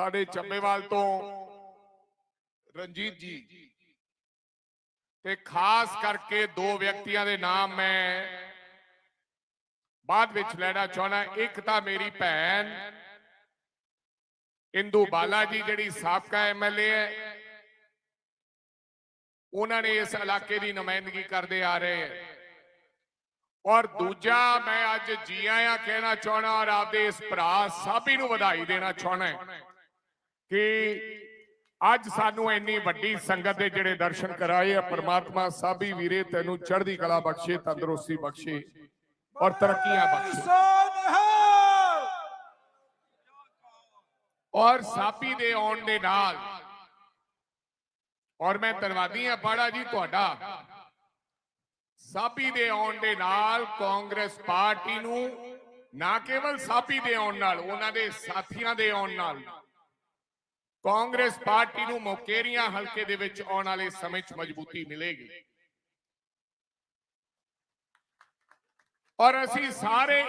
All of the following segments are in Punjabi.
ਸਾਡੇ ਚੱਬੇਵਾਲ ਤੋਂ ਰਣਜੀਤ ਜੀ। ਤੇ ਖਾਸ ਕਰਕੇ ਦੋ ਵਿਅਕਤੀਆਂ ਦੇ ਨਾਮ ਮੈਂ ਬਾਅਦ ਵਿੱਚ ਲੈਣਾ ਚਾਹਣਾ ਇੱਕ ਤਾਂ ਮੇਰੀ ਭੈਣ ਇੰਦੂ ਬਾਲਾ ਜੀ ਜਿਹੜੀ ਸਾਬਕਾ ਐਮਐਲਏ ਹੈ। ਉਹਨਾਂ ਨੇ ਇਸ ਇਲਾਕੇ ਦੀ ਨੁਮਾਇੰਦਗੀ ਕਰਦੇ ਆ ਰਹੇ ਹੈ। ਔਰ ਦੂਜਾ ਮੈਂ ਅੱਜ ਜੀ ਆਇਆਂ ਕਹਿਣਾ ਚਾਹਣਾ ਔਰ ਆਪਦੇ ਇਸ ਭਰਾ ਸਾਬੀ ਨੂੰ ਵਧਾਈ ਦੇਣਾ ਚਾਹਣਾ ਹੈ। ਕਿ ਅੱਜ ਸਾਨੂੰ ਇੰਨੀ ਵੱਡੀ ਸੰਗਤ ਦੇ ਜਿਹੜੇ ਦਰਸ਼ਨ ਕਰਾਏ ਆ, ਪ੍ਰਮਾਤਮਾ ਸਾਬੀ ਵੀਰੇ, ਤੈਨੂੰ ਚੜ੍ਹਦੀ ਕਲਾ ਬਖਸ਼ੇ, ਤੰਦਰੁਸਤੀ ਬਖਸ਼ੇ ਔਰ ਤਰੱਕੀਆਂ ਬਖਸ਼ੇ। ਔਰ ਸਾਬੀ ਦੇ ਆਉਣ ਦੇ ਨਾਲ, ਔਰ ਮੈਂ ਧੰਨਵਾਦੀ ਹਾਂ ਬਾੜਾ ਜੀ ਤੁਹਾਡਾ, ਸਾਬੀ ਦੇ ਆਉਣ ਦੇ ਨਾਲ ਕਾਂਗਰਸ ਪਾਰਟੀ ਨੂੰ ਨਾ ਕੇਵਲ ਸਾਬੀ ਦੇ ਆਉਣ ਨਾਲ, ਉਹਨਾਂ ਦੇ ਸਾਥੀਆਂ ਦੇ ਆਉਣ ਨਾਲ ਕਾਂਗਰਸ ਪਾਰਟੀ ਨੂੰ ਮੌਕੇਰੀਆਂ ਹਲਕੇ ਦੇ ਵਿੱਚ ਆਉਣ ਵਾਲੇ ਸਮੇਂ 'ਚ ਮਜ਼ਬੂਤੀ ਮਿਲੇਗੀ। ਔਰ ਅਸੀਂ ਸਾਰੇ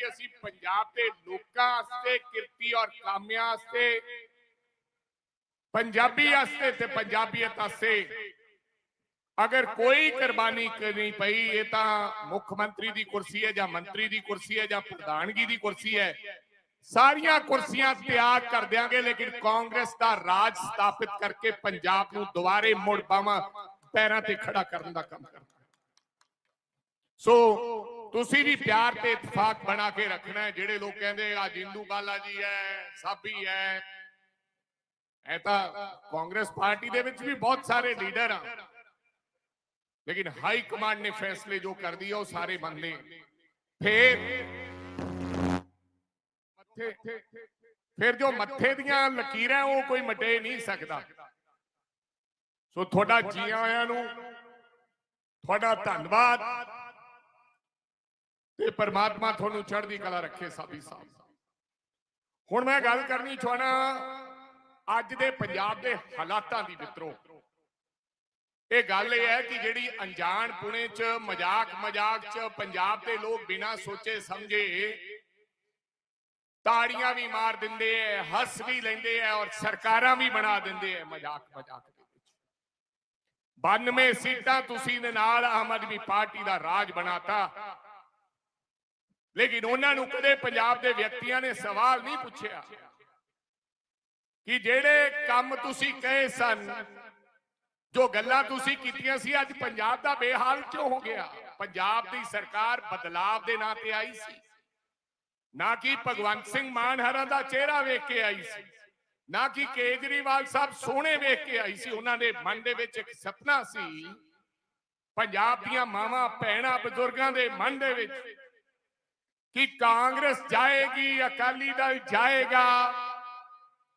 ਕਿ ਅਸੀਂ ਪੰਜਾਬ ਦੇ ਲੋਕਾਂ ਵਾਸਤੇ ਕਿਰਤੀ ਔਰ ਕਾਮਿਆਂ ਵਾਸਤੇ, ਪੰਜਾਬੀ ਵਾਸਤੇ ਤੇ ਪੰਜਾਬੀਅਤ ਵਾਸਤੇ, ਅਗਰ ਕੋਈ ਕੁਰਬਾਨੀ ਕਰਨੀ ਪਈ, ਇਹ ਤਾਂ ਮੁੱਖ ਮੰਤਰੀ ਦੀ ਕੁਰਸੀ ਹੈ ਜਾਂ ਮੰਤਰੀ ਦੀ ਕੁਰਸੀ ਹੈ ਜਾਂ ਪ੍ਰਧਾਨਗੀ ਦੀ ਕੁਰਸੀ ਹੈ, ਸਾਰੀਆਂ ਕੁਰਸੀਆਂ ਤਿਆਗ ਕਰ ਦਿਆਂਗੇ, ਲੇਕਿਨ ਕਾਂਗਰਸ ਦਾ ਰਾਜ ਸਥਾਪਿਤ ਕਰਕੇ ਪੰਜਾਬ ਨੂੰ ਦੁਬਾਰੇ ਮੁੜ ਪਾਵਾਂ ਪੈਰਾਂ ਤੇ ਖੜਾ ਕਰਨ ਦਾ ਕੰਮ ਕਰਦਾ ਸੋ ਤੁਸੀਂ ਵੀ ਪਿਆਰ ਤੇ ਇਤਫਾਕ ਬਣਾ ਕੇ ਰੱਖਣਾ ਹੈ, ਜਿਹੜੇ ਲੋਕ ਕਹਿੰਦੇ ਆ ਜਿੰਦੂ ਬਾਲਾ ਜੀ ਹੈ, ਸਾਬੀ ਹੈ। ਇਹ ਤਾਂ ਕਾਂਗਰਸ ਪਾਰਟੀ ਦੇ ਵਿੱਚ ਵੀ ਬਹੁਤ ਸਾਰੇ ਲੀਡਰ ਆ। ਲੇਕਿਨ ਹਾਈ ਕਮਾਂਡ ਨੇ ਫੈਸਲੇ ਜੋ ਕਰ ਦਿਏ ਉਹ ਸਾਰੇ ਮੰਨੇ ਫੇਰ ਮੱਥੇ, ਫਿਰ ਜੋ ਮੱਥੇ ਦੀਆਂ ਲਕੀਰਾਂ ਉਹ ਕੋਈ ਮਟੇ ਨਹੀਂ ਸਕਦਾ। ਸੋ ਤੁਹਾਡਾ ਜੀ ਆਇਆਂ ਨੂੰ ਤੁਹਾਡਾ ਧੰਨਵਾਦ। ਤੇ ਪਰਮਾਤਮਾ ਤੁਹਾਨੂੰ ਚੜ੍ਹਦੀ ਕਲਾ ਰੱਖੇ ਸਾਬੀ ਸਾਹਿਬ। ਹੁਣ ਮੈਂ ਗੱਲ ਕਰਨੀ ਚਾਹਣਾ ਅੱਜ ਦੇ ਪੰਜਾਬ ਦੇ ਹਾਲਾਤਾਂ ਦੀ ਮਿੱਤਰੋ। ਇਹ ਗੱਲ ਇਹ ਹੈ ਕਿ ਜਿਹੜੀ ਅਣਜਾਣ ਪੁਣੇ ਚ ਮਜ਼ਾਕ ਮਜ਼ਾਕ ਚ ਪੰਜਾਬ ਦੇ ਲੋਕ ਬਿਨਾਂ ਸੋਚੇ ਸਮਝੇ ਤਾੜੀਆਂ ਵੀ ਮਾਰ ਦਿੰਦੇ ਐ, ਹੱਸ ਵੀ ਲੈਂਦੇ ਐ ਔਰ ਸਰਕਾਰਾਂ ਵੀ ਬਣਾ ਦਿੰਦੇ ਐ ਮਜ਼ਾਕ ਮਜ਼ਾਕ ਦੇ ਵਿੱਚ। 92 ਸੀਟਾਂ ਤੁਸੀਂ ਦੇ ਨਾਲ ਆਮ ਆਦਮੀ ਪਾਰਟੀ ਦਾ ਰਾਜ ਬਣਾਤਾ। ਲੇਕਿਨ ਉਹਨਾਂ ਨੂੰ ਕਦੇ ਪੰਜਾਬ ਦੇ ਵਿਅਕਤੀਆਂ ਨੇ ਸਵਾਲ ਨਹੀਂ ਪੁੱਛਿਆ ਕਿ ਜਿਹੜੇ ਕੰਮ ਤੁਸੀਂ ਕਹੇ ਸਨ, ਜੋ ਗੱਲਾਂ ਤੁਸੀਂ ਕੀਤੀਆਂ ਸੀ, ਅੱਜ ਪੰਜਾਬ ਦਾ ਬੇਹਾਲ ਕਿਉਂ ਹੋ ਗਿਆ? ਪੰਜਾਬ ਦੀ ਸਰਕਾਰ ਬਦਲਾਵ ਦੇ ਨਾਂ ਤੇ ਆਈ ਸੀ। ਨਾ ਕਿ ਭਗਵੰਤ ਸਿੰਘ ਮਾਨ ਹਰਾਂ ਦਾ ਚਿਹਰਾ ਵੇਖ ਕੇ ਆਈ ਸੀ। ਨਾ ਕਿ ਕੇਜਰੀਵਾਲ ਸਾਹਿਬ ਸੋਹਣੇ ਵੇਖ ਕੇ ਆਈ ਸੀ। ਉਹਨਾਂ ਦੇ ਮਨ ਦੇ ਵਿੱਚ ਇੱਕ ਸੁਪਨਾ ਸੀ, ਪੰਜਾਬ ਦੀਆਂ ਮਾਵਾਂ, ਭੈਣਾਂ, ਬਜ਼ੁਰਗਾਂ ਦੇ ਮਨ ਦੇ ਵਿੱਚ ਕਿ ਕਾਂਗਰਸ ਜਾਏਗੀ, ਅਕਾਲੀ ਦਲ ਜਾਏਗਾ।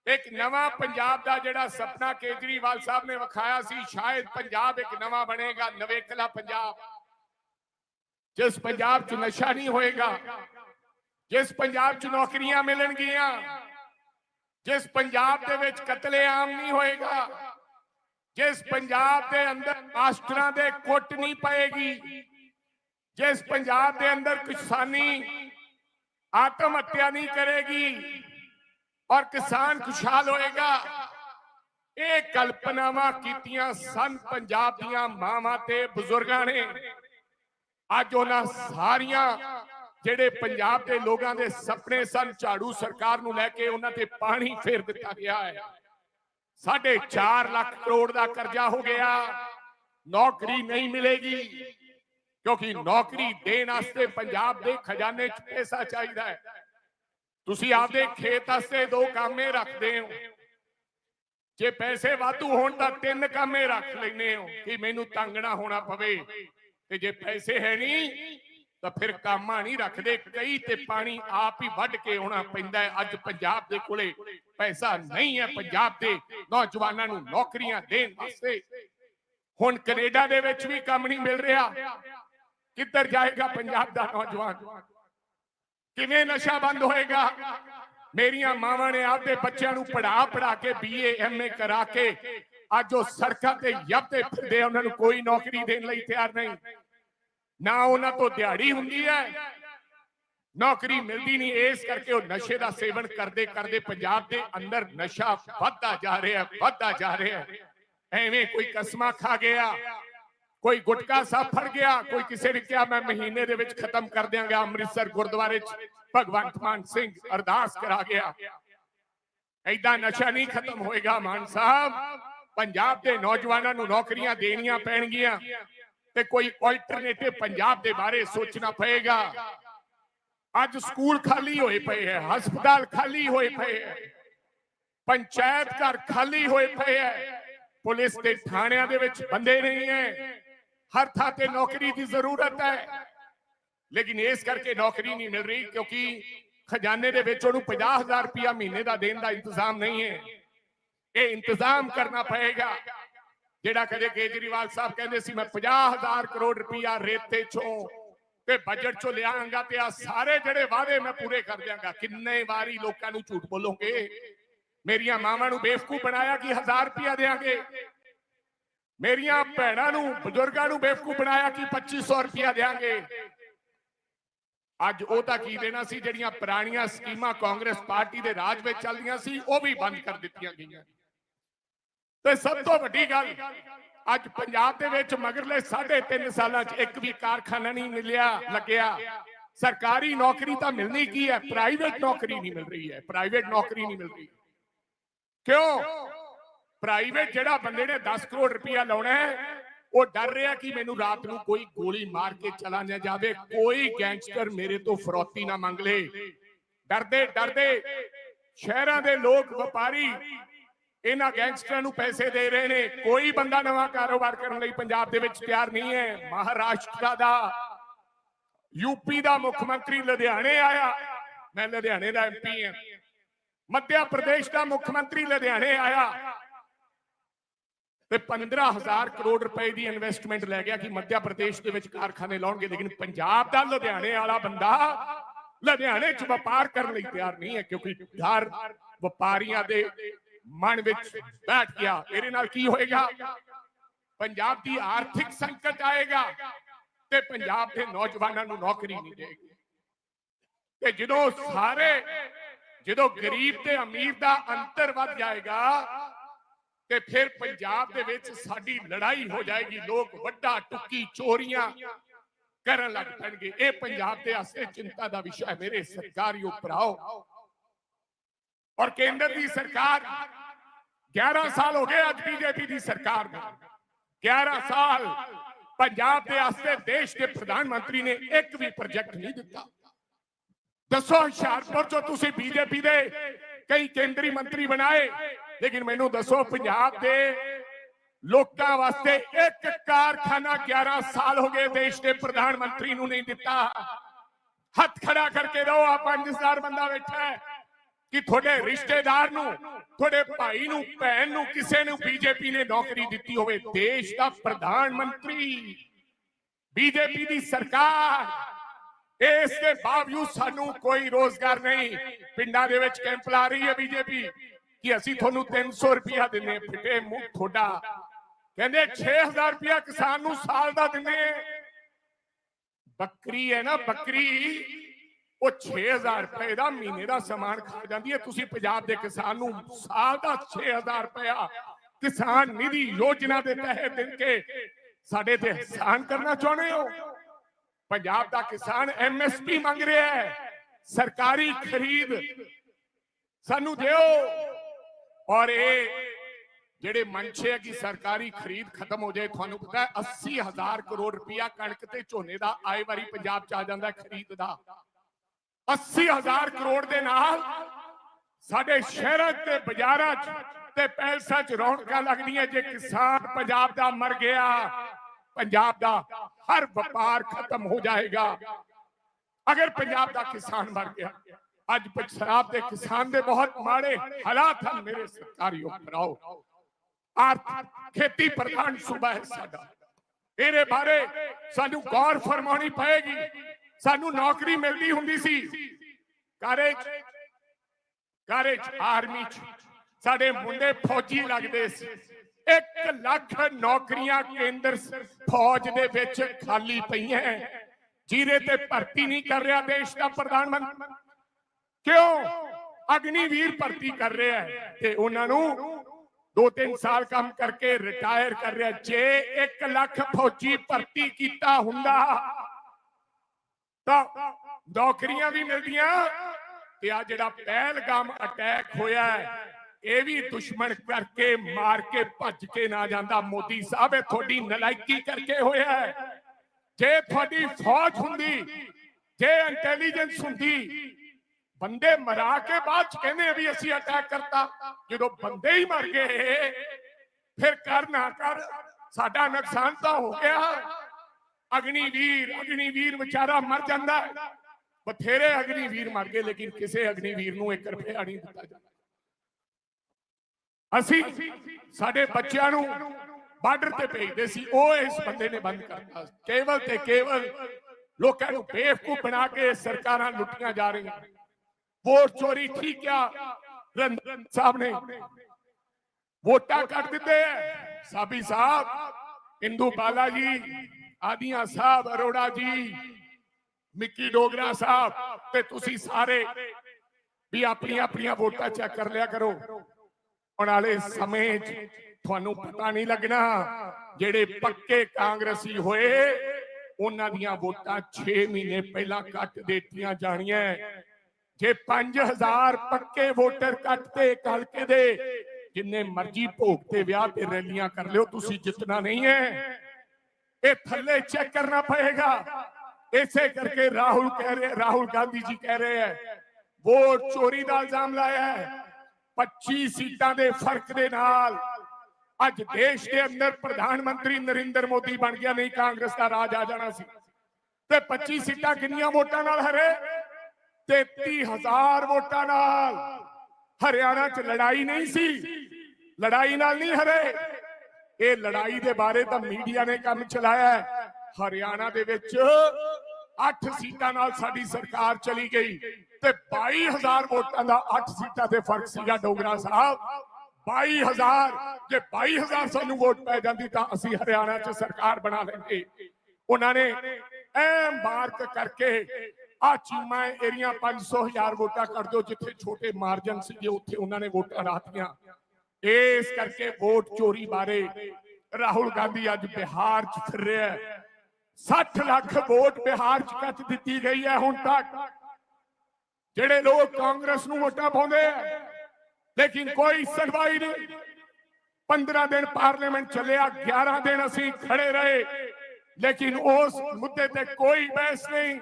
ਇੱਕ ਨਵਾਂ ਪੰਜਾਬ ਦਾ ਜਿਹੜਾ ਸੁਪਨਾ ਕੇਜਰੀਵਾਲ ਸਾਹਿਬ ਨੇ ਵਿਖਾਇਆ ਸੀ, ਸ਼ਾਇਦ ਪੰਜਾਬ ਇੱਕ ਨਵਾਂ ਬਣੇਗਾ ਨਵੇਕਲਾ ਪੰਜਾਬ। ਜਿਸ ਪੰਜਾਬ 'ਚ ਨਸ਼ਾ ਨਹੀਂ ਹੋਏਗਾ, ਜਿਸ ਪੰਜਾਬ 'ਚ ਨੌਕਰੀਆਂ ਮਿਲਣਗੀਆਂ, ਜਿਸ ਪੰਜਾਬ ਦੇ ਵਿੱਚ ਕਤਲੇਆਮ ਨਹੀਂ ਹੋਏਗਾ, ਜਿਸ ਪੰਜਾਬ ਦੇ ਅੰਦਰ ਮਾਸਟਰਾਂ ਦੇ ਕੁੱਟ ਨਹੀਂ ਪਏਗੀ ਜਿਸ ਪੰਜਾਬ ਦੇ ਅੰਦਰ ਕਿਸਾਨੀ ਆਤਮ ਹੱਤਿਆ ਨਹੀਂ ਕਰੇਗੀ ਔਰ ਕਿਸਾਨ ਖੁਸ਼ਹਾਲ ਹੋਏਗਾ, ਇਹ ਕਲਪਨਾਵਾਂ ਕੀਤੀਆਂ ਸਨ ਪੰਜਾਬ ਦੀਆਂ ਮਾਵਾਂ ਤੇ ਬਜ਼ੁਰਗਾਂ ਨੇ। ਅੱਜ ਉਹਨਾਂ ਸਾਰੀਆਂ ਜਿਹੜੇ ਪੰਜਾਬ ਦੇ ਲੋਕਾਂ ਦੇ ਸੁਪਨੇ ਸਨ, ਝਾੜੂ ਸਰਕਾਰ ਨੂੰ ਲੈ ਕੇ ਉਹਨਾਂ ਤੇ ਪਾਣੀ ਫੇਰ ਦਿੱਤਾ ਗਿਆ ਹੈ। ਸਾਢੇ 4 ਲੱਖ ਕਰੋੜ ਦਾ ਕਰਜ਼ਾ ਹੋ ਗਿਆ, ਨੌਕਰੀ ਨਹੀਂ ਮਿਲੇਗੀ। ਕਿਉਂਕਿ ਨੌਕਰੀ ਦੇਣ ਵਾਸਤੇ ਪੰਜਾਬ ਦੇ ਖਜ਼ਾਨੇ 'ਚ ਪੈਸਾ ਚਾਹੀਦਾ ਹੈ। ਤੁਸੀਂ ਆਪਦੇ ਖੇਤ ਵਾਸਤੇ ਦੋ ਕਾਮੇ ਰੱਖਦੇ ਹੋ। ਜੇ ਪੈਸੇ ਵਾਧੂ ਹੋਣ ਤਾਂ ਤਿੰਨ ਕਾਮੇ ਰੱਖ ਲੈਨੇ ਹੋ ਕਿ ਮੈਨੂੰ ਤੰਗ ਨਾ ਹੋਣਾ ਪਵੇ। ਤੇ ਜੇ ਪੈਸੇ ਹੈ ਨਹੀਂ, ਤਾਂ ਫਿਰ ਕਾਮਾ ਨਹੀਂ ਰੱਖਦੇ। ਕਈ ਤੇ ਪਾਣੀ ਆਪ ਹੀ ਵੱਢ ਕੇ ਆਉਣਾ ਪੈਂਦਾ ਅੱਜ ਪੰਜਾਬ ਦੇ ਕੋਲੇ ਪੈਸਾ ਨਹੀਂ ਹੈ ਪੰਜਾਬ ਦੇ ਨੌਜਵਾਨਾਂ ਨੂੰ ਨੌਕਰੀਆਂ ਦੇਣ ਵਾਸਤੇ। ਹੁਣ ਕੈਨੇਡਾ ਦੇ ਵਿੱਚ ਵੀ ਕੰਮ ਨਹੀਂ ਮਿਲ ਰਿਹਾ। ਕਿੱਧਰ ਜਾਏਗਾ ਪੰਜਾਬ ਦਾ ਨੌਜਵਾਨ? ਕਿਵੇਂ ਨਸ਼ਾ ਬੰਦ ਹੋਏਗਾ? ਮੇਰੀਆਂ ਮਾਵਾਂ ਨੇ ਆਪਦੇ ਬੱਚਿਆਂ ਨੂੰ ਪੜ੍ਹਾ ਪੜ੍ਹਾ ਕੇ ਬੀਏ ਐਮਏ ਕਰਾ ਕੇ ਅੱਜ ਉਹ ਸੜਕਾਂ ਤੇ ਯੱਬਦੇ ਫਿਰਦੇ ਉਹਨਾਂ ਨੂੰ ਕੋਈ ਨੌਕਰੀ ਦੇਣ ਲਈ ਤਿਆਰ ਨਹੀਂ। ਨਾ ਉਹਨਾਂ ਤੋਂ ਦਿਹਾੜੀ ਹੁੰਦੀ ਹੈ, ਨੌਕਰੀ ਮਿਲਦੀ ਨਹੀਂ। ਇਸ ਕਰਕੇ ਉਹ ਨਸ਼ੇ ਦਾ ਸੇਵਨ ਕਰਦੇ ਕਰਦੇ ਪੰਜਾਬ ਦੇ ਅੰਦਰ ਨਸ਼ਾ ਵੱਧਦਾ ਜਾ ਰਿਹਾ, ਵੱਧਦਾ ਜਾ ਰਿਹਾ। ਐਵੇਂ ਕੋਈ ਕਸਮਾਂ ਖਾ ਗਿਆ। ਕੋਈ ਗੁਟਕਾ ਸਾਹਿਬ ਫੜ ਗਿਆ, ਕੋਈ ਕਿਸੇ ਨੇ ਕਿਹਾ, ਮੈਂ ਮਹੀਨੇ ਦੇ ਵਿੱਚ ਖਤਮ ਕਰ ਦਿਆਂਗਾ ਅੰਮ੍ਰਿਤਸਰ ਗੁਰਦੁਆਰੇ 'ਚ। ਭਗਵੰਤ ਮਾਨ ਸਿੰਘ ਅਰਦਾਸ ਕਰਾ ਗਿਆ। ਐਦਾਂ ਨਸ਼ਾ ਨਹੀਂ ਖਤਮ ਹੋਏਗਾ ਮਾਨ ਸਾਹਿਬ। ਪੰਜਾਬ ਦੇ ਨੌਜਵਾਨਾਂ ਨੂੰ ਨੌਕਰੀਆਂ ਦੇਣੀਆਂ ਪੈਣਗੀਆਂ ਤੇ ਕੋਈ ਆਲਟਰਨੇਟਿਵ ਪੰਜਾਬ ਦੇ ਬਾਰੇ ਸੋਚਣਾ ਪਏਗਾ। ਅੱਜ ਸਕੂਲ ਖਾਲੀ ਹੋਏ ਪਏ ਹੈ, ਹਸਪਤਾਲ ਖਾਲੀ ਹੋਏ ਪਏ ਹੈ, ਪੰਚਾਇਤ ਘਰ ਖਾਲੀ ਹੋਏ ਪਏ ਹੈ। ਪੁਲਿਸ ਦੇ ਥਾਣਿਆਂ ਦੇ ਵਿੱਚ ਬੰਦੇ ਨਹੀਂ ਹੈ। ਹਰ ਥਾਂ ਤੇ ਨੌਕਰੀ ਦੀ ਜ਼ਰੂਰਤ ਹੈ। ਲੇਕਿਨ ਇਸ ਕਰਕੇ ਨੌਕਰੀ ਨਹੀਂ ਮਿਲ ਰਹੀ ਕਿਉਂਕਿ ਖਜ਼ਾਨੇ ਦੇ ਵਿੱਚ ਉਹਨੂੰ 50000 ਰੁਪਇਆ ਮਹੀਨੇ ਦਾ ਦੇਣ ਦਾ ਇੰਤਜ਼ਾਮ ਨਹੀਂ ਹੈ। ਇਹ ਇੰਤਜ਼ਾਮ ਕਰਨਾ ਪਏਗਾ। ਜਿਹੜਾ ਕਦੇ ਕੇਜਰੀਵਾਲ ਸਾਹਿਬ ਕਹਿੰਦੇ ਸੀ, ਮੈਂ 50000 ਕਰੋੜ ਰੁਪਇਆ ਰੇਤੇ ਚੋਂ ਤੇ ਬਜਟ ਚੋਂ ਲਿਆਂਗਾ ਤੇ ਆ ਸਾਰੇ ਜਿਹੜੇ ਵਾਅਦੇ ਮੈਂ ਪੂਰੇ ਕਰ ਦਿਆਂਗਾ, ਕਿੰਨੇ ਵਾਰੀ ਲੋਕਾਂ ਨੂੰ ਝੂਠ ਬੋਲੋਗੇ? ਮੇਰੀਆਂ ਮਾਵਾਂ ਨੂੰ ਬੇਵਕੂਫ ਬਣਾਇਆ ਕਿ 1000 ਰੁਪਇਆ ਦੇਾਂਗੇ ਮੇਰੀਆਂ ਭੈਣਾਂ ਨੂੰ, ਬਜ਼ੁਰਗਾਂ ਨੂੰ ਬੇਵਕੂਫ ਬਣਾਇਆ ਕਿ 2500 ਰੁਪਇਆ ਦੇਾਂਗੇ ਅੱਜ ਉਹ ਤਾਂ ਕੀ ਦੇਣਾ ਸੀ, ਜਿਹੜੀਆਂ ਪੁਰਾਣੀਆਂ ਸਕੀਮਾਂ ਕਾਂਗਰਸ ਪਾਰਟੀ ਦੇ ਰਾਜ ਵਿੱਚ ਚੱਲਦੀਆਂ ਸੀ, ਉਹ ਵੀ ਬੰਦ ਕਰ ਦਿੱਤੀਆਂ ਗਈਆਂ। ਤੇ ਸਭ ਤੋਂ ਵੱਡੀ ਗੱਲ, ਅੱਜ ਪੰਜਾਬ ਦੇ ਵਿੱਚ ਮਗਰਲੇ 3.5 ਸਾਲਾਂ 'ਚ ਇੱਕ ਵੀ ਕਾਰਖਾਨਾ ਨਹੀਂ ਮਿਲਿਆ, ਲੱਗਿਆ। ਸਰਕਾਰੀ ਨੌਕਰੀ ਤਾਂ ਮਿਲਣੀ ਕੀ ਹੈ? ਪ੍ਰਾਈਵੇਟ ਨੌਕਰੀ ਨਹੀਂ ਮਿਲ ਰਹੀ ਹੈ। ਪ੍ਰਾਈਵੇਟ ਨੌਕਰੀ ਨਹੀਂ ਮਿਲ ਰਹੀ। ਕਿਉਂ? ਪ੍ਰਾਈਵੇਟ ਜਿਹੜਾ ਬੰਦੇ ਨੇ 10 ਕਰੋੜ ਰੁਪਇਆ ਲਾਉਣਾ ਹੈ, ਉਹ ਡਰ ਰਿਹਾ ਕਿ ਮੈਨੂੰ ਰਾਤ ਨੂੰ ਕੋਈ ਗੋਲੀ ਮਾਰ ਕੇ ਚਲਾ ਨਾ ਜਾਵੇ, ਕੋਈ ਗੈਂਗਸਟਰ ਮੇਰੇ ਤੋਂ ਫਰੋਤੀ ਨਾ ਮੰਗ ਲੇ। ਡਰਦੇ ਡਰਦੇ ਸ਼ਹਿਰਾਂ ਦੇ ਲੋਕ ਵਪਾਰੀ ਇਹਨਾਂ ਗੈਂਗਸਟਰਾਂ ਨੂੰ ਪੈਸੇ ਦੇ ਰਹੇ ਨੇ। ਕੋਈ ਬੰਦਾ ਨਵਾਂ ਕਾਰੋਬਾਰ ਕਰਨ ਲਈ ਪੰਜਾਬ ਦੇ ਵਿੱਚ ਤਿਆਰ ਨਹੀਂ ਹੈ। ਮਹਾਰਾਸ਼ਟਰ ਦਾ ਯੂਪੀ ਦਾ ਮੁੱਖ ਮੰਤਰੀ ਲੁਧਿਆਣੇ ਆਇਆ। ਮੈਂ ਲੁਧਿਆਣੇ ਦਾ ਐਮਪੀ ਹਾਂ। ਮੱਧਿਆ ਪ੍ਰਦੇਸ਼ ਦਾ ਮੁੱਖ ਮੰਤਰੀ ਲੁਧਿਆਣੇ ਆਇਆ। ਤੇ 15000 ਕਰੋੜ ਰੁਪਏ ਦੀ ਇਨਵੈਸਟਮੈਂਟ ਲੈ ਗਿਆ ਕਿ ਮੱਧ ਪ੍ਰਦੇਸ਼ ਦੇ ਵਿੱਚ ਕਾਰਖਾਨੇ ਲਾਉਣਗੇ। ਲੇਕਿਨ ਪੰਜਾਬ ਦਾ ਲੁਧਿਆਣੇ ਵਾਲਾ ਬੰਦਾ ਲੁਧਿਆਣੇ 'ਚ ਵਪਾਰ ਕਰਨ ਲਈ ਤਿਆਰ ਨਹੀਂ ਹੈ, ਕਿਉਂਕਿ ਡਰ ਵਪਾਰੀਆਂ ਦੇ ਮਨ ਵਿੱਚ ਬੈਠ ਗਿਆ। ਇਹਦੇ ਨਾਲ ਕੀ ਹੋਏਗਾ? ਪੰਜਾਬ ਦੀ ਆਰਥਿਕ ਸੰਕਟ ਆਏਗਾ ਤੇ ਪੰਜਾਬ ਦੇ ਨੌਜਵਾਨਾਂ ਨੂੰ ਨੌਕਰੀ ਨਹੀਂ ਦੇਗੀ। ਤੇ ਜਦੋਂ ਸਾਰੇ, ਜਦੋਂ ਗਰੀਬ ਤੇ ਅਮੀਰ ਦਾ ਅੰਤਰ ਵੱਧ ਜਾਏਗਾ ਤੇ ਫਿਰ ਪੰਜਾਬ ਦੇ ਵਿੱਚ ਸਾਡੀ ਲੜਾਈ ਹੋ ਜਾਏਗੀ ਲੋਕ ਵੱਡਾ ਟੁੱਕੀ ਚੋਰੀਆਂ ਕਰਨ ਲੱਗ ਪੈਣਗੇ। ਇਹ ਪੰਜਾਬ ਦੇ ਵਾਸਤੇ ਚਿੰਤਾ ਦਾ ਵਿਸ਼ਾ ਹੈ। ਮੇਰੇ ਸਰਕਾਰੀਓ ਭਰਾਓ ਔਰ ਕੇਂਦਰ ਦੀ ਸਰਕਾਰ 11 ਸਾਲ ਹੋ ਗਏ ਅੱਜ ਬੀਜੇਪੀ ਦੀ ਸਰਕਾਰ ਨੂੰ। 11 ਸਾਲ ਪੰਜਾਬ ਦੇ ਵਾਸਤੇ ਦੇਸ਼ ਦੇ ਪ੍ਰਧਾਨ ਮੰਤਰੀ ਨੇ ਇੱਕ ਵੀ ਪ੍ਰੋਜੈਕਟ ਨਹੀਂ ਦਿੱਤਾ। ਦੱਸੋ ਹੁਸ਼ਿਆਰਪੁਰ ਚੋਂ ਤੁਸੀਂ ਬੀਜੇਪੀ ਦੇ ਕਈ ਕੇਂਦਰੀ ਮੰਤਰੀ ਬਣਾਏ। ਲੇਕਿਨ ਮੈਨੂੰ ਦੱਸੋ, ਪੰਜਾਬ ਦੇ ਲੋਕਾਂ ਵਾਸਤੇ ਇੱਕ ਕਾਰਖਾਨਾ 11 ਸਾਲ ਹੋ ਗਏ ਦੇਸ਼ ਦੇ ਪ੍ਰਧਾਨ ਮੰਤਰੀ ਨੂੰ ਨਹੀਂ ਦਿੱਤਾ। ਹੱਥ ਖੜਾ ਕਰਕੇ ਰਹੋ ਆ 5000 ਬੰਦਾ ਬੈਠਾ ਹੈ। ਕਿ ਤੁਹਾਡੇ ਰਿਸ਼ਤੇਦਾਰ ਨੂੰ, ਤੁਹਾਡੇ ਭਾਈ ਨੂੰ, ਭੈਣ ਨੂੰ, ਕਿਸੇ ਨੂੰ ਬੀਜੇਪੀ ਨੇ ਨੌਕਰੀ ਦਿੱਤੀ ਹੋਵੇ, ਦੇਸ਼ ਦਾ ਪ੍ਰਧਾਨ ਮੰਤਰੀ, ਬੀਜੇਪੀ ਦੀ ਸਰਕਾਰ। ਇਸ ਦੇ ਬਾਵਜੂਦ ਸਾਨੂੰ ਕੋਈ ਰੋਜ਼ਗਾਰ ਨਹੀਂ। ਪਿੰਡਾਂ ਦੇ ਵਿੱਚ ਕੈਂਪ ਲਾ ਰਹੀ ਹੈ ਬੀਜੇਪੀ। ਕਿ ਅਸੀਂ ਤੁਹਾਨੂੰ 300 ਰੁਪਇਆ ਦਿੰਨੇ ਫਿੱਟੇ ਮੂੰਹ ਤੁਹਾਡਾ ਕਹਿੰਦੇ 6000 ਰੁਪਇਆ ਕਿਸਾਨ ਨੂੰ ਸਾਲ ਦਾ ਦਿੰਨੇ ਬੱਕਰੀ ਹੈ ਨਾ, ਬੱਕਰੀ। ਉਹ 6000 ਰੁਪਏ ਦਾ ਮਹੀਨੇ ਦਾ ਸਮਾਨ ਖਾ ਜਾਂਦੀ ਹੈ। ਤੁਸੀਂ ਪੰਜਾਬ ਦੇ ਕਿਸਾਨ ਨੂੰ ਸਾਲ ਦਾ 6000 ਰੁਪਇਆ ਕਿਸਾਨ ਨਿਧੀ ਯੋਜਨਾ ਦੇ ਤਹਿਤ ਦੇ ਕੇ ਸਾਡੇ ਤੇ ਇਹਸਾਨ ਕਰਨਾ ਚਾਹੁੰਦੇ ਹੋ? ਪੰਜਾਬ ਦਾ ਕਿਸਾਨ ਐਮਐਸਪੀ ਮੰਗ ਰਿਹਾ ਹੈ। ਸਰਕਾਰੀ ਖਰੀਦ ਸਾਨੂੰ ਦਿਓ। ਔਰ ਇਹ ਜਿਹੜੇ ਮਨਸ਼ੇ ਹੈ ਕਿ ਸਰਕਾਰੀ ਖਰੀਦ ਖਤਮ ਹੋ ਜਾਏ, ਤੁਹਾਨੂੰ ਪਤਾ ਹੈ 80000 ਕਰੋੜ ਰੁਪਇਆ ਕਣਕ ਤੇ ਝੋਨੇ ਦਾ ਆਏ ਵਾਰੀ ਪੰਜਾਬ ਚ ਆ ਜਾਂਦਾ ਖਰੀਦ ਦਾ। 80000 ਕਰੋੜ ਦੇ ਨਾਲ ਸਾਡੇ ਸ਼ਹਿਰਾਂ ਤੇ ਬਾਜ਼ਾਰਾਂ 'ਚ ਤੇ ਪੈਲਸਾਂ 'ਚ ਰੌਣਕਾਂ ਲੱਗਦੀਆਂ, ਜੇ ਕਿਸਾਨ ਪੰਜਾਬ ਦਾ ਮਰ ਗਿਆ, ਪੰਜਾਬ ਦਾ ਹਰ ਵਪਾਰ ਖਤਮ ਹੋ ਜਾਏਗਾ। ਅਗਰ ਪੰਜਾਬ ਦਾ ਕਿਸਾਨ ਮਰ ਗਿਆ ਅੱਜ ਪੰਜਾਬ ਦੇ ਕਿਸਾਨ ਦੇ ਬਹੁਤ ਮਾੜੇ ਹਾਲਾਤ ਹਨ, ਮੇਰੇ ਸਰਕਾਰੀਓ ਭਰਾਓ। ਆਰਥ ਖੇਤੀ ਪ੍ਰਧਾਨ ਸੂਬਾ ਹੈ ਸਾਡਾ। ਇਹਦੇ ਬਾਰੇ ਸਾਨੂੰ ਗੌਰ ਫਰਮਾਉਣੀ ਪਏਗੀ। ਸਾਨੂੰ ਨੌਕਰੀ ਮਿਲਦੀ ਹੁੰਦੀ ਸੀ। ਕਾਰੇ ਕਾਰੇ ਆਰਮੀ ਚ। ਸਾਡੇ ਮੁੰਡੇ ਫੌਜੀ ਲੱਗਦੇ ਸੀ। 1 ਲੱਖ ਨੌਕਰੀਆਂ ਕੇਂਦਰ ਫੌਜ ਦੇ ਵਿੱਚ ਖਾਲੀ ਪਈਆਂ। ਜਿਹਦੇ ਤੇ ਭਰਤੀ ਨਹੀਂ ਕਰ ਰਿਹਾ ਦੇਸ਼ ਦਾ ਪ੍ਰਧਾਨ ਮੰਤਰੀ। ਕਿਉਂ? ਅਗਨੀਵੀਰ ਭਰਤੀ ਕਰ ਰਿਹਾ ਹੈ ਤੇ ਉਹਨਾਂ ਨੂੰ 2-3 ਸਾਲ ਕੰਮ ਕਰਕੇ ਰਿਟਾਇਰ ਕਰ ਰਿਹਾ ਜੇ 1 ਲੱਖ ਫੌਜੀ ਭਰਤੀ ਕੀਤਾ ਹੁੰਦਾ, ਤਾਂ ਨੌਕਰੀਆਂ ਵੀ ਮਿਲਦੀਆਂ ਤੇ ਆ ਜਿਹੜਾ ਪਹਿਲਗਾਮ ਅਟੈਕ ਹੋਇਆ ਇਹ ਵੀ ਦੁਸ਼ਮਣ ਕਰਕੇ ਮਾਰ ਕੇ ਭੱਜ ਕੇ ਨਾ ਜਾਂਦਾ। ਮੋਦੀ ਸਾਹਿਬ, ਇਹ ਤੁਹਾਡੀ ਨਲਾਇਕੀ ਕਰਕੇ ਹੋਇਆ ਜੇ ਤੁਹਾਡੀ ਫੌਜ ਹੁੰਦੀ, ਜੇ ਇੰਟੈਲੀਜੈਂਸ ਹੁੰਦੀ ਬੰਦੇ ਮਰਾ ਕੇ ਬਾਅਦ ਚ ਕਹਿੰਦੇ ਵੀ ਅਸੀਂ ਅਟੈਕ ਕਰਤਾ। ਜਦੋਂ ਬੰਦੇ ਹੀ ਮਰ ਗਏ, ਫਿਰ ਕਰ ਨਾ ਕਰ, ਸਾਡਾ ਨੁਕਸਾਨ ਤਾਂ ਹੋ ਗਿਆ। ਅਗਨੀਵੀਰ ਅਗਨੀਵੀਰ ਵਿਚਾਰਾ ਮਰ ਜਾਂਦਾ ਹੈ। ਬਥੇਰੇ ਅਗਨੀਵੀਰ ਮਰ ਗਏ, ਲੇਕਿਨ ਕਿਸੇ ਅਗਨੀਵੀਰ ਨੂੰ ਇੱਕ ਰੁਪਿਆ ਨਹੀਂ ਦਿੱਤਾ ਜਾਂਦਾ। ਅਸੀਂ ਸਾਡੇ ਬੱਚਿਆਂ ਨੂੰ ਬਾਰਡਰ ਤੇ ਭੇਜਦੇ ਸੀ, ਉਹ ਇਸ ਬੰਦੇ ਨੇ ਬੰਦ ਕਰਤਾ। ਕੇਵਲ ਤੇ ਕੇਵਲ ਲੋਕਾਂ ਨੂੰ ਬੇਵਕੂਫ ਬਣਾ ਕੇ ਸਰਕਾਰਾਂ ਲੁੱਟੀਆਂ ਜਾ ਰਹੀਆਂ। ਵੋਟ ਚੋਰੀ ਠੀਕ ਆ। ਰੰਧਨ ਸਾਹਿਬ ਨੇ ਵੋਟਾਂ ਕੱਟ ਦਿੱਤੇ ਐ। ਸਾਬੀ ਸਾਹਿਬ, ਇੰਦੂ ਬਾਲਾ ਜੀ, ਆਦੀਆਂ ਸਾਹਿਬ, ਅਰੋੜਾ ਮਿੱਕੀ ਡੋਗਰਾ ਸਾਹਿਬ ਤੇ ਤੁਸੀਂ ਸਾਰੇ ਵੀ ਆਪਣੀਆਂ ਆਪਣੀਆਂ ਵੋਟਾਂ ਚੈੱਕ ਕਰ ਲਿਆ ਕਰੋ। ਆਉਣ ਵਾਲੇ ਸਮੇਂ 'ਚ ਤੁਹਾਨੂੰ ਪਤਾ ਨਹੀਂ ਲੱਗਣਾ ਜਿਹੜੇ ਪੱਕੇ ਕਾਂਗਰਸੀ ਹੋਏ, ਉਹਨਾਂ ਦੀਆਂ ਵੋਟਾਂ 6 ਮਹੀਨੇ ਪਹਿਲਾਂ ਕੱਟ ਦਿੱਤੀਆਂ ਜਾਣੀਆਂ ਜੇ 5000 ਪੱਕੇ ਵੋਟਰ ਕੱਟਤੇ ਹਲਕੇ ਦੇ, ਜਿੰਨੇ ਮਰਜ਼ੀ ਭੋਗ ਤੇ ਵਿਆਹ ਤੇ ਰੈਲੀਆਂ ਕਰ ਲਿਓ, ਤੁਸੀਂ ਜਿੱਤਣਾ ਨਹੀਂ ਹੈ। ਇਹ ਥੱਲੇ ਚੈੱਕ ਕਰਨਾ ਪਏਗਾ। ਇਸੇ ਕਰਕੇ ਰਾਹੁਲ ਕਹਿ ਰਹੇ, ਰਾਹੁਲ ਗਾਂਧੀ ਜੀ ਕਹਿ ਰਹੇ ਹੈ, ਵੋਟ ਚੋਰੀ ਦਾ ਇਲਜ਼ਾਮ ਲਾਇਆ ਹੈ। 25 ਸੀਟਾਂ ਦੇ ਫ਼ਰਕ ਦੇ ਨਾਲ ਅੱਜ ਦੇਸ਼ ਦੇ ਅੰਦਰ ਪ੍ਰਧਾਨ ਮੰਤਰੀ ਨਰਿੰਦਰ ਮੋਦੀ ਬਣ ਗਿਆ, ਨਹੀਂ ਕਾਂਗਰਸ ਦਾ ਰਾਜ ਆ ਜਾਣਾ ਸੀ। ਤੇ 25 ਸੀਟਾਂ ਕਿੰਨੀਆਂ ਵੋਟਾਂ ਨਾਲ ਹਰੇ? 33000 ਵੋਟਾਂ ਨਾਲ। ਹਰਿਆਣਾ 'ਚ ਲੜਾਈ ਨਹੀਂ ਸੀ। ਲੜਾਈ ਨਾਲ ਨਹੀਂ ਹਰੇ। ਇਹ ਲੜਾਈ ਦੇ ਬਾਰੇ ਤਾਂ ਮੀਡੀਆ ਨੇ ਕੰਮ ਚਲਾਇਆ ਹਰਿਆਣਾ ਦੇ ਵਿੱਚ 8 ਸੀਟਾਂ ਨਾਲ ਸਾਡੀ ਸਰਕਾਰ ਚਲੀ ਗਈ ਤੇ 22000 ਵੋਟਾਂ ਦਾ 8 ਸੀਟਾਂ ਤੇ ਫ਼ਰਕ ਸੀਗਾ ਡੋਗਰਾ ਸਾਹਿਬ। 22000 ਜੇ 22000 ਸਾਨੂੰ ਵੋਟ ਪੈ ਜਾਂਦੀ ਤਾਂ ਅਸੀਂ ਹਰਿਆਣਾ 'ਚ ਸਰਕਾਰ ਬਣਾ ਲੈਂਦੇ। ਉਹਨਾਂ ਨੇ ਐ ਮਾਰਕ ਕਰਕੇ ਆ ਚੀਮਾ ਏਰੀਆ 500000 ਵੋਟਾਂ ਕਰ ਦਿਓ, ਜਿੱਥੇ ਛੋਟੇ ਮਾਰਜਨ ਸੀਗੇ, ਉੱਥੇ ਉਹਨਾਂ ਨੇ ਵੋਟਾਂ ਰਾਤੀਆਂ ਇਸ ਕਰਕੇ ਵੋਟ ਚੋਰੀ ਬਾਰੇ ਰਾਹੁਲ ਗਾਂਧੀ ਅੱਜ ਬਿਹਾਰ 'ਚ ਫਿਰ ਰਿਹਾ 60 ਲੱਖ ਵੋਟ ਬਿਹਾਰ 'ਚ ਕੱਟ ਦਿੱਤੀ ਗਈ ਹੈ ਹੁਣ ਤੱਕ। ਜਿਹੜੇ ਲੋਕ ਕਾਂਗਰਸ ਨੂੰ ਵੋਟਾਂ ਪਾਉਂਦੇ ਆ, ਲੇਕਿਨ ਕੋਈ ਸੁਣਵਾਈ ਨਹੀਂ। 15 ਦਿਨ ਪਾਰਲੀਮੈਂਟ ਚੱਲਿਆ 11 ਦਿਨ ਅਸੀਂ ਖੜੇ ਰਹੇ। ਲੇਕਿਨ ਉਸ ਮੁੱਦੇ ਤੇ ਕੋਈ ਬਹਿਸ ਨਹੀਂ।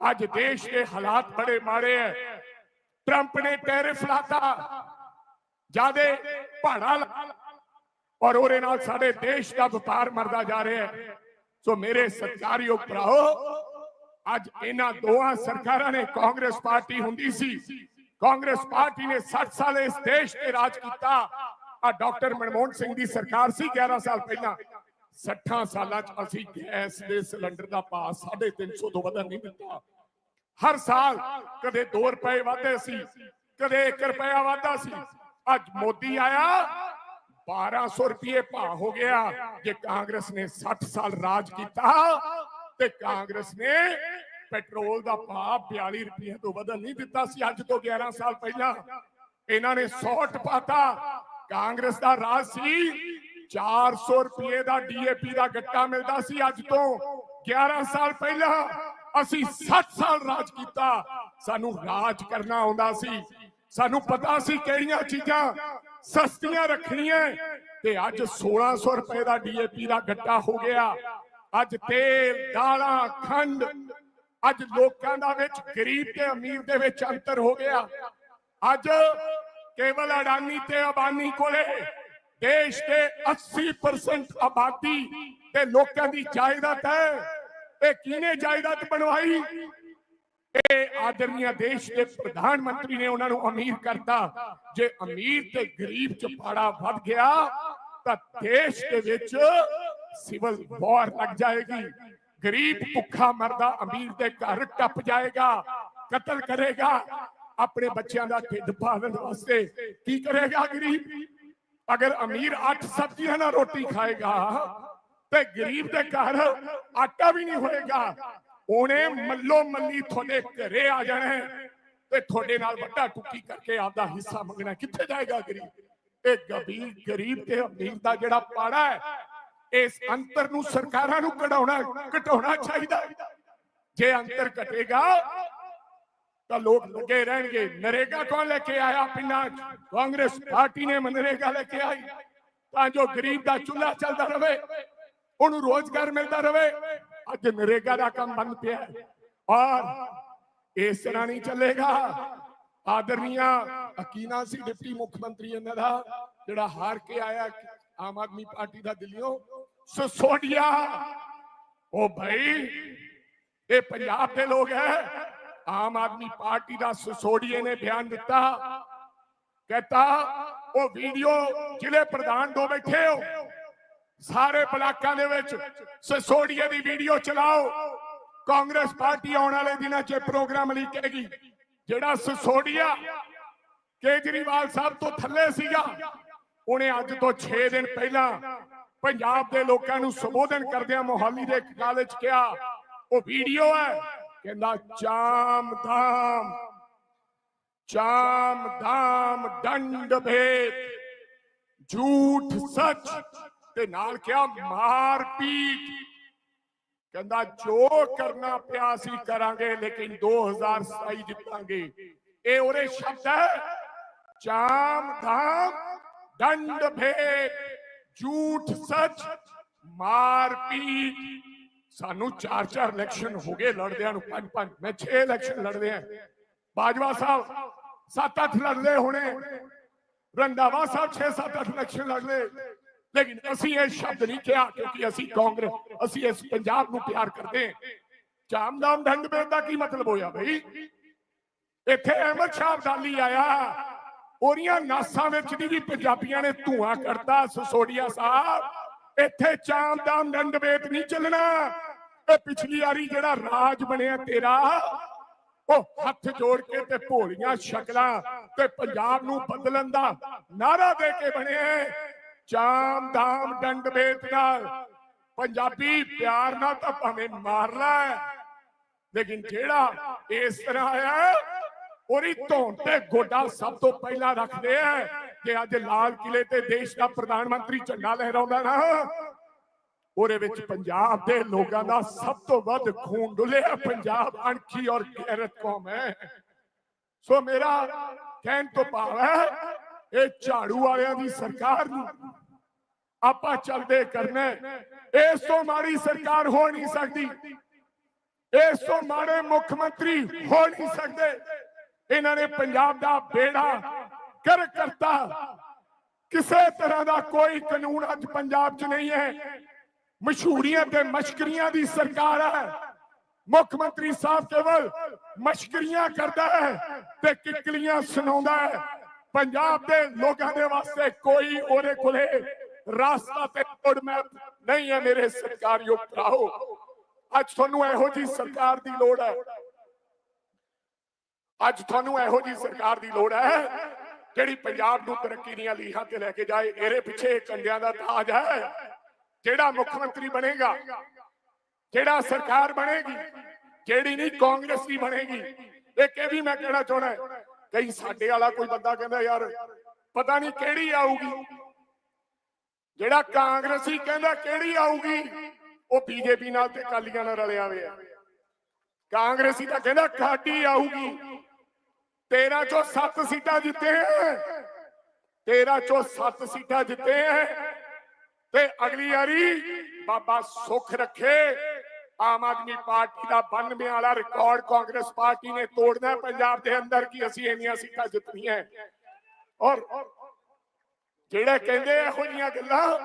ਅੱਜ ਦੇਸ਼ ਦੇ ਹਾਲਾਤ ਬੜੇ ਮਾੜੇ ਹੈ ਟਰੰਪ ਨੇ ਟੈਰਿਫ ਲਾਤਾ। ਜਿਆਦੇ ਪਹਾੜਾ ਔਰ ਉਹਦੇ ਨਾਲ ਸਾਡੇ ਦੇਸ਼ ਦਾ ਵਪਾਰ ਮਰਦਾ ਜਾ ਰਿਹਾ ਹੈ ਸੋ ਮੇਰੇ ਸਤਿਕਾਰਯੋਗ ਭਰਾਓ ਅੱਜ ਇਹਨਾਂ ਦੋਹਾਂ ਸਰਕਾਰਾਂ ਨੇ ਕਾਂਗਰਸ ਪਾਰਟੀ ਹੁੰਦੀ ਸੀ। ਕਾਂਗਰਸ ਪਾਰਟੀ ਨੇ 60 ਸਾਲ ਇਸ ਦੇਸ਼ ਤੇ ਰਾਜ ਕੀਤਾ। ਆ ਡਾਕਟਰ ਮਨਮੋਹਨ ਸਿੰਘ ਦੀ ਸਰਕਾਰ ਸੀ 11 ਸਾਲ ਪਹਿਲਾਂ। 60 ਸਾਲਾਂ ਚ ਅਸੀਂ ਗੈਸ ਦੇ ਸਿਲੰਡਰ ਦਾ ਭਾਅ 350 ਤੋਂ ਵਧਣ ਨਹੀਂ ਦਿੱਤਾ। ਹਰ ਸਾਲ ਕਦੇ 2 ਰੁਪਏ ਵਾਧੇ ਸੀ, ਕਦੇ 1 ਰੁਪਇਆ ਵਾਧਾ ਸੀ। ਅੱਜ ਮੋਦੀ ਆਇਆ 1200 ਰੁਪਏ ਭਾਅ ਹੋ ਗਿਆ। ਜੇ ਕਾਂਗਰਸ ਨੇ 60 ਸਾਲ ਰਾਜ ਕੀਤਾ, ਤੇ ਕਾਂਗਰਸ ਨੇ ਪੈਟਰੋਲ ਦਾ ਭਾਅ 42 ਰੁਪਏ ਤੋਂ ਵਧਣ ਨਹੀਂ ਦਿੱਤਾ ਸੀ, ਅੱਜ ਤੋਂ 11 ਸਾਲ ਪਹਿਲਾਂ। ਇਹਨਾਂ ਨੇ 100 ਟਪਾਤਾ। ਕਾਂਗਰਸ ਦਾ ਰਾਜ ਸੀ 400 ਰੁਪਏ ਦਾ ਡੀਏਪੀ ਦਾ ਗੱਟਾ ਮਿਲਦਾ ਸੀ ਅੱਜ ਤੋਂ 11 ਸਾਲ ਪਹਿਲਾਂ। ਅਸੀਂ 60 ਸਾਲ ਰਾਜ ਕੀਤਾ। ਸਾਨੂੰ ਰਾਜ ਕਰਨਾ ਆਉਂਦਾ ਸੀ। ਸਾਨੂੰ ਪਤਾ ਸੀ ਕਿਹੜੀਆਂ ਚੀਜ਼ਾਂ ਸਸਤੀਆਂ ਰੱਖਣੀਆਂ। ਤੇ ਅੱਜ 1600 ਰੁਪਏ ਦਾ ਡੀਏਪੀ ਦਾ ਗੱਟਾ ਹੋ ਗਿਆ। ਅੱਜ ਤੇਲ, ਦਾਲਾਂ, ਖੰਡ, ਅੱਜ ਲੋਕਾਂ ਦਾ ਵਿੱਚ ਗਰੀਬ ਤੇ ਅਮੀਰ ਦੇ ਵਿੱਚ ਅੰਤਰ ਹੋ ਗਿਆ। ਅੱਜ ਕੇਵਲ ਅਡਾਨੀ ਤੇ ਅਬਾਨੀ ਕੋਲੇ ਦੇਸ਼ ਦੇ 80% ਆਬਾਦੀ ਤੇ ਲੋਕਾਂ ਦੀ ਜਾਇਦਾਦ ਹੈ। ਇਹ ਕਿਹਨੇ ਜਾਇਦਾਦ ਬਣਵਾਈ? ਇਹ ਆਦਰਨੀय ਦੇਸ਼ ਦੇ ਪ੍ਰਧਾਨ ਮੰਤਰੀ ਨੇ ਉਹਨਾਂ ਨੂੰ ਅਮੀਰ ਕਰਤਾ। ਜੇ ਅਮੀਰ ਤੇ ਗਰੀਬ ਚ ਪਾੜਾ ਵੱਧ ਗਿਆ, ਤਾਂ ਦੇਸ਼ ਦੇ ਵਿੱਚ ਸਿਵਲ ਵਾਰ ਲੱਗ ਜਾਏਗੀ। ਗਰੀਬ ਭੁੱਖਾ ਮਰਦਾ ਅਮੀਰ ਦੇ ਘਰ ਟੱਪ ਜਾਏਗਾ, ਕਤਲ ਕਰੇਗਾ। ਆਪਣੇ ਬੱਚਿਆਂ ਦਾ ਢਿੱਡ ਪਾਲਣ ਵਾਸਤੇ ਕੀ ਕਰੇਗਾ ਗਰੀਬ? ਅਗਰ ਅਮੀਰ ਅੱਠ ਸਬਜ਼ੀਆਂ ਨਾਲ ਰੋਟੀ ਖਾਏਗਾ ਤੇ ਗਰੀਬ ਦੇ ਘਰ ਆਟਾ ਵੀ ਨਹੀਂ ਹੋਏਗਾ, ਉਹਨੇ ਮੱਲੋ ਮੱਲੀ ਤੁਹਾਡੇ ਘਰੇ ਆ ਜਾਣਾ ਤੇ ਤੁਹਾਡੇ ਨਾਲ ਵੱਡਾ ਟੁੱਕੀ ਕਰਕੇ ਆਪਦਾ ਹਿੱਸਾ ਮੰਗਣਾ ਕਿੱਥੇ ਜਾਏਗਾ ਗਰੀਬ? ਇਹ ਗਰੀਬ ਗਰੀਬ ਤੇ ਅਮੀਰ ਦਾ ਜਿਹੜਾ ਪਾੜਾ ਹੈ, ਇਸ ਅੰਤਰ ਨੂੰ ਸਰਕਾਰਾਂ ਨੂੰ ਕਢਾਉਣਾ, ਘਟਾਉਣਾ ਚਾਹੀਦਾ। ਜੇ ਅੰਤਰ ਘਟੇਗਾ ਤਾਂ ਲੋਕ ਲੱਗੇ ਰਹਿਣਗੇ। ਨਰੇਗਾ ਕੌਣ ਲੈ ਕੇ ਆਇਆ ਪਿੰਡਾਂ 'ਚ? ਕਾਂਗਰਸ ਪਾਰਟੀ ਨੇ ਮਨਰੇਗਾ ਲੈ ਕੇ ਆਈ। ਤਾਂ ਜੋ ਗਰੀਬ ਦਾ ਚੁੱਲ੍ਹਾ ਚੱਲਦਾ ਰਵੇ, ਉਹਨੂੰ ਰੋਜ਼ਗਾਰ ਮਿਲਦਾ ਰਵੇ। ਅੱਜ ਨਰੇਗਾ ਦਾ ਕੰਮ ਬੰਦ ਪਿਆ ਔਰ ਇਸ ਤਰ੍ਹਾਂ ਨਹੀਂ ਚੱਲੇਗਾ। ਆਦਰਨੀਆ, ਅਕੀਨਾ ਸੀ ਡਿਪਟੀ ਮੁੱਖ ਮੰਤਰੀ ਇਹਨਾਂ ਦਾ, ਜਿਹੜਾ ਹਾਰ ਕੇ ਆਇਆ ਆਮ ਆਦਮੀ ਪਾਰਟੀ ਦਾ ਦਿੱਲੀੋਂ ਸਸੋਡੀਆ, ਉਹ ਭਾਈ ਇਹ ਪੰਜਾਬ ਦੇ ਲੋਕ ਹੈ। ਆਮ ਆਦਮੀ ਪਾਰਟੀ ਦਾ ਸਸੋਡੀਏ ਨੇ ਬਿਆਨ ਦਿੱਤਾ। ਕਹਤਾ, ਉਹ ਵੀਡੀਓ ਜ਼ਿਲ੍ਹੇ ਪ੍ਰਧਾਨ ਦੋ ਬੈਠੇ ਹੋ। ਸਾਰੇ ਬਲਾਕਾਂ ਦੇ ਵਿੱਚ ਸਸੋੜੀਏ ਦੀ ਵੀਡੀਓ ਚਲਾਓ। ਕਾਂਗਰਸ ਪਾਰਟੀ ਆਉਣ ਵਾਲੇ ਦਿਨਾਂ 'ਚ ਪ੍ਰੋਗਰਾਮ ਲਿਖੇਗੀ ਜਿਹੜਾ ਸਸੋਡੀਆ ਕੇਜਰੀਵਾਲ ਸਾਹਿਬ ਤੋਂ ਥੱਲੇ ਸੀਗਾ, ਉਹਨੇ ਅੱਜ ਤੋਂ 6 ਦਿਨ ਪਹਿਲਾਂ ਪੰਜਾਬ ਦੇ ਲੋਕਾਂ ਨੂੰ ਸੰਬੋਧਨ ਕਰਦਿਆਂ ਮੋਹਾਲੀ ਦੇ ਇੱਕ ਕਾਲਜ ਕਿਹਾ, ਉਹ ਵੀਡੀਓ ਹੈ। ਕਹਿੰਦਾ, ਚਾਮ ਧਾਮ ਚਾਮ ਧਾਮ ਦੰਡ ਭੇਦ ਝੂਠ ਸੱਚ ਤੇ ਨਾਲ ਕਿਹਾ, ਮਾਰ ਪੀਟ। ਕਹਿੰਦਾ, ਜੋ ਕਰਨਾ ਪਿਆ ਸੀ ਕਰਾਂਗੇ, ਲੇਕਿਨ 2027 ਜਿੱਤਾਂਗੇ। ਇਹ ਉਹਦੇ ਸ਼ਬਦ ਹੈ, ਚਾਮ ਧਾਮ ਦੰਡ ਭੇਦ ਝੂਠ ਸੱਚ, ਮਾਰ ਪੀਟ। ਸਾਨੂੰ ਚਾਰ ਚਾਰ ਇਲੈਕਸ਼ਨ ਹੋ ਗਏ ਲੜਦਿਆਂ ਨੂੰ ਪੰਜ ਪੰਜ ਮੈਂ 6 ਇਲੈਕਸ਼ਨ ਲੜਦੇ ਆ। ਬਾਜਵਾ ਸਾਹਿਬ ਸੱਤ ਅੱਠ ਲੜਦੇ ਹੋਣੇ। ਰੰਧਾਵਾ ਸਾਹਿਬ 6 7 ਇਲੈਕਸ਼ਨ ਲੜ ਲੇਕਿਨ ਅਸੀਂ ਇਹ ਸ਼ਬਦ ਨਹੀਂ ਕਿਹਾ ਕਿਉਂਕਿ ਅਸੀਂ ਕਾਂਗਰਸ, ਅਸੀਂ ਇਸ ਪੰਜਾਬ ਨੂੰ ਪਿਆਰ ਕਰਦੇ ਹਾਂ ਚਾਮਦਾਮ ਢੰਗ ਦਾ ਕੀ ਮਤਲਬ ਹੋਇਆ ਬਈ? ਇੱਥੇ ਅਹਿਮਦ ਸ਼ਾਹ ਅਬਦਾਲੀ ਆਇਆ। ਉਹਦੀਆਂ ਨਾਸਾਂ ਵਿੱਚ ਦੀ ਵੀ ਪੰਜਾਬੀਆਂ ਨੇ ਧੂਆਂ ਕਰਤਾ, ਸਸੋਡੀਆ ਸਾਹਿਬ। ਇੱਥੇ ਚਾਮਦਾਮ ਡੰਡ ਵੇਤ ਨਹੀਂ ਚੱਲਣਾ। ਇਹ ਪਿਛਲੀ ਵਾਰੀ ਜਿਹੜਾ ਰਾਜ ਬਣਿਆ ਤੇਰਾ, ਉਹ ਹੱਥ ਜੋੜ ਕੇ ਤੇ ਭੋਲੀਆਂ ਸ਼ਕਲਾਂ ਤੇ ਪੰਜਾਬ ਨੂੰ ਬਦਲਣ ਦਾ ਨਾਰਾ ਦੇ ਕੇ ਬਣਿਆ ਚਾਮ ਦਾਮ ਡੰਡ ਵੇਤ ਨਾਲ ਪੰਜਾਬੀ ਪਿਆਰ ਨਾਲ ਤਾਂ ਭਾਵੇਂ ਮਾਰ ਲੈ, ਲੇਕਿਨ ਜਿਹੜਾ ਇਸ ਤਰ੍ਹਾਂ ਆਇਆ, ਉਹਦੀ ਧੌਣ ਤੇ ਗੋਡਾ ਸਭ ਤੋਂ ਪਹਿਲਾਂ ਰੱਖਦੇ ਆ ਕਿ ਅੱਜ ਲਾਲ ਕਿਲੇ ਤੇ ਦੇਸ਼ ਦਾ ਪ੍ਰਧਾਨ ਮੰਤਰੀ ਝੰਡਾ ਲਹਿਰਾਉਂਦਾ ਨਾ। ਉਹਦੇ ਵਿੱਚ ਪੰਜਾਬ ਦੇ ਲੋਕਾਂ ਦਾ ਸਭ ਤੋਂ ਵੱਧ ਖੂਨ ਡੁੱਲਿਆ ਪੰਜਾਬ ਅਣਖੀ ਔਰ ਗੈਰਤ ਕੌਮ ਹੈ। ਸੋ ਮੇਰਾ ਕਹਿਣ ਤੋਂ ਭਾਵ ਹੈ ਇਹ ਝਾੜੂ ਵਾਲਿਆਂ ਦੀ ਸਰਕਾਰ ਨੂੰ ਆਪਾਂ ਚੱਲਦੇ ਕਰਨਾ। ਇਸ ਤੋਂ ਮਾੜੀ ਸਰਕਾਰ ਹੋ ਨਹੀਂ ਸਕਦੀ। ਇਸ ਤੋਂ ਮਾੜੇ ਮੁੱਖ ਮੰਤਰੀ ਹੋ ਨਹੀਂ ਸਕਦੇ। ਇਹਨਾਂ ਨੇ ਪੰਜਾਬ ਦਾ ਬੇੜਾ ਕਰ ਕਰਤਾ। ਕਿਸੇ ਤਰ੍ਹਾਂ ਦਾ ਕੋਈ ਕਾਨੂੰਨ ਅੱਜ ਪੰਜਾਬ 'ਚ ਨਹੀਂ ਹੈ। ਮਸ਼ਹੂਰੀਆਂ ਤੇ ਮਸ਼ਕਰੀਆਂ ਦੀ ਸਰਕਾਰ ਹੈ। ਮੁੱਖ ਮੰਤਰੀ ਸਾਹਿਬ ਕੇਵਲ ਮਸ਼ਕਰੀਆਂ ਕਰਦਾ ਹੈ ਤੇ ਕਿਕਲੀਆਂ ਸੁਣਾਉਂਦਾ ਹੈ। ਪੰਜਾਬ ਦੇ ਲੋਕਾਂ ਦੇ ਵਾਸਤੇ ਕੋਈ ਉਹਦੇ ਕੋਲੇ ਰਾਸਤਾ ਤੇ ਰੋਡ ਮੈਪ ਨਹੀਂ ਹੈ ਮੇਰੇ ਸਰਕਾਰੀਓ ਭਰਾਓ। ਅੱਜ ਤੁਹਾਨੂੰ ਇਹੋ ਜੀ ਸਰਕਾਰ ਦੀ ਲੋੜ ਹੈ। ਅੱਜ ਤੁਹਾਨੂੰ ਇਹੋ ਜੀ ਸਰਕਾਰ ਦੀ ਲੋੜ ਹੈ ਜਿਹੜੀ ਪੰਜਾਬ ਨੂੰ ਤਰੱਕੀ ਦੀਆਂ ਲੀਹਾਂ ਤੇ ਲੈ ਕੇ ਜਾਏ। ਇਹਦੇ ਪਿੱਛੇ ਕੰਡਿਆਂ ਦਾ ਤਾਜ ਹੈ। ਜਿਹੜਾ ਮੁੱਖ ਮੰਤਰੀ ਬਣੇਗਾ? ਕਿਹੜਾ ਸਰਕਾਰ ਬਣੇਗੀ? ਜਿਹੜੀ ਨਹੀਂ, ਕਾਂਗਰਸ ਦੀ ਬਣੇਗੀ? ਇੱਕ ਇਹ ਵੀ ਮੈਂ ਕਹਿਣਾ ਚਾਹਣਾ ਕਈ ਸਾਡੇ ਵਾਲਾ ਕੋਈ ਬੰਦਾ ਕਹਿੰਦਾ, ਯਾਰ, ਪਤਾ ਨਹੀਂ ਕਿਹੜੀ ਆਊਗੀ। ਜਿਹੜਾ ਕਾਂਗਰਸੀ ਕਹਿੰਦਾ, ਕਿਹੜੀ ਆਊਗੀ? ਉਹ ਬੀਜੇਪੀ ਨਾਲ ਤੇ ਕਾਲੀਆਂ ਨਾਲ ਰਲਿਆ ਹੋਇਆ। ਕਾਂਗਰਸੀ ਤਾਂ ਕਹਿੰਦਾ ਕਾਡੀ ਆਊਗੀ। 13 ਚੋਂ 7 ਸੀਟਾਂ ਜਿੱਤੇ ਹੈ। 13 ਚੋਂ 7 ਸੀਟਾਂ ਜਿੱਤੇ ਹੈ। ਤੇ ਅਗਲੀ ਵਾਰੀ ਬਾਬਾ ਸੁੱਖ ਰੱਖੇ। ਆਮ ਆਦਮੀ ਪਾਰਟੀ ਦਾ 92 ਵਾਲਾ ਰਿਕਾਰਡ ਕਾਂਗਰਸ ਪਾਰਟੀ ਨੇ ਤੋੜਨਾ ਪੰਜਾਬ ਦੇ ਅੰਦਰ ਕਿ ਅਸੀਂ ਇੰਨੀਆਂ ਸੀਟਾਂ ਜਿੱਤਣੀਆਂ ਔਰ ਜਿਹੜੇ ਕਹਿੰਦੇ ਇਹੋ ਜੀਆਂ ਗੱਲਾਂ